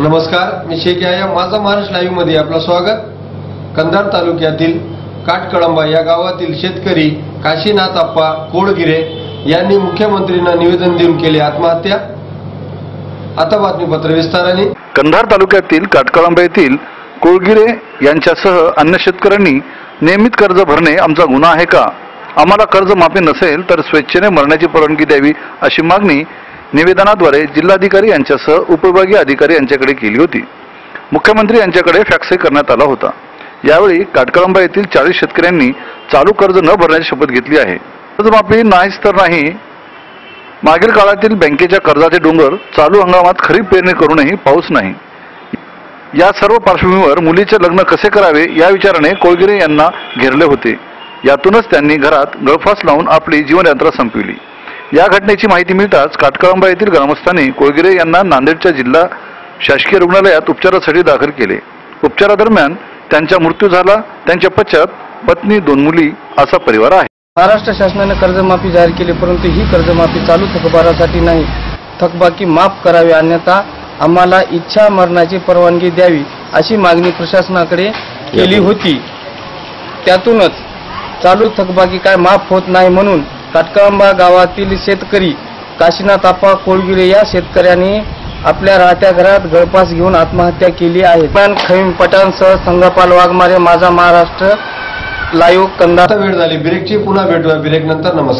नमस्कार मी शेख या माझा महाराष्ट्र लाईव्हमध्ये आपलं स्वागत. कंधार तालुक्यातील काटकळंबा या गावातील शेतकरी काशीनाथ आप्पा कोडगिरे यांनी मुख्यमंत्र्यांना निवेदन देऊन केली आत्महत्या. आता बातमीपत्र विस्ताराने. कंधार तालुक्यातील काटकळंबा येथील कोळगिरे यांच्यासह अन्य शेतकऱ्यांनी नियमित कर्ज भरणे आमचा गुन्हा आहे का? आम्हाला कर्ज माफी नसेल तर स्वेच्छेने मरण्याची परवानगी द्यावी अशी मागणी निवेदनाद्वारे जिल्हाधिकारी यांच्यासह उपविभागीय अधिकारी यांच्याकडे केली होती. मुख्यमंत्री यांच्याकडे फॅक्सही करण्यात आला होता. यावेळी काटकळंबा येथील चाळीस शेतकऱ्यांनी चालू कर्ज न भरण्याची शपथ घेतली आहे. कर्जमाफी नाहीच तर नाही. मागील काळातील बँकेच्या कर्जाचे डोंगर चालू हंगामात खरीप पेरणी करूनही पाऊस नाही. या सर्व पार्श्वभूमीवर मुलीचे लग्न कसे करावे या विचाराने कोळगिरे यांना घेरले होते. यातूनच त्यांनी घरात गळफास लावून आपली जीवनयात्रा संपविली. या घटनेची माहिती मिळताच काटकळंबा येथील ग्रामस्थांनी कोळगिरे यांना नांदेडच्या जिल्हा शासकीय रुग्णालयात उपचारासाठी दाखल केले. उपचारादरम्यान त्यांचा मृत्यू झाला त्यांच्या पश्चात पत्नी दोन मुली असा परिवार आहे. महाराष्ट्र शासनाने कर्जमाफी जाहीर केली परंतु ही कर्जमाफी चालू थकबारासाठी नाही. थकबाकी माफ करावी अन्यथा आम्हाला इच्छा मरणाची परवानगी द्यावी अशी मागणी प्रशासनाकडे केली होती. त्यातूनच चालू थकबाकी काय माफ होत नाही म्हणून काटकांबा गावातील शेतकरी काशीनाथ आप्पा कोळगिरे या शेतकऱ्यांनी आपल्या राहत्या घरात गळपास घेऊन आत्महत्या केली आहे. पण खैम पठाणसह संगपाल वाघमारे माझा महाराष्ट्र लाईव्ह आता वेळ झाली. ब्रेकची पुन्हा भेटूया. ब्रेक नंतर नमस्कार.